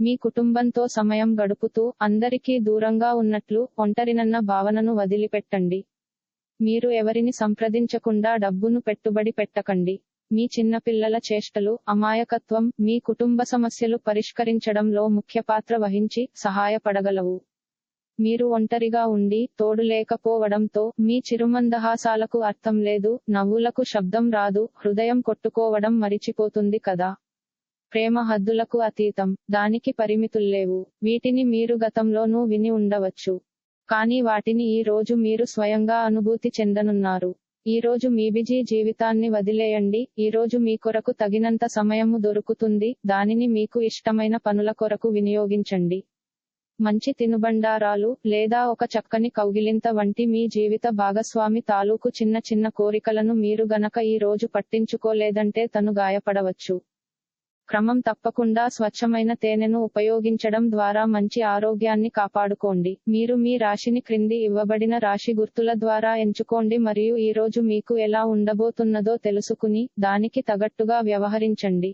మీ కుటుంబంతో సమయం గడుపుతూ అందరికీ దూరంగా ఉన్నట్లు ఒంటరినన్న భావనను వదిలిపెట్టండి. మీరు ఎవరిని సంప్రదించకుండా డబ్బును పెట్టుబడి పెట్టకండి. మీ చిన్నపిల్లల చేష్టలు అమాయకత్వం మీ కుటుంబ సమస్యలు పరిష్కరించడంలో ముఖ్య పాత్ర వహించి సహాయపడగలవు. మీరు ఒంటరిగా ఉండి తోడు లేకపోవడంతో మీ చిరుమందహాసాలకు అర్థం లేదు నవ్వులకు శబ్దం రాదు హృదయం కొట్టుకోవడం మరిచిపోతుంది కదా. ప్రేమ హద్దులకు అతీతం. దానికి పరిమితుల్లేవు. వీటిని మీరు గతంలోనూ విని ఉండవచ్చు. కానీ వాటిని ఈ రోజు మీరు స్వయంగా అనుభూతి చెందనున్నారు. ఈ రోజు మీ బిజీ జీవితాన్ని వదిలేయండి. ఈ రోజు మీ కొరకు తగినంత సమయము దొరుకుతుంది. దానిని మీకు ఇష్టమైన పనుల కొరకు వినియోగించండి. మంచి తినుబండారాలు లేదా ఒక చక్కని కౌగిలింత వంటి మీ జీవిత భాగస్వామి తాలూకు చిన్న చిన్న కోరికలను మీరు గనక ఈ రోజు పట్టించుకోలేదంటే తను గాయపడవచ్చు. క్రమం తప్పకుండా స్వచ్ఛమైన తేనెను ఉపయోగించడం ద్వారా మంచి ఆరోగ్యాన్ని కాపాడుకోండి. మీరు మీ రాశిని క్రింది ఇవ్వబడిన రాశి గుర్తుల ద్వారా ఎంచుకోండి మరియు ఈ రోజు మీకు ఎలా ఉండబోతున్నదో తెలుసుకుని దానికి తగట్టుగా వ్యవహరించండి.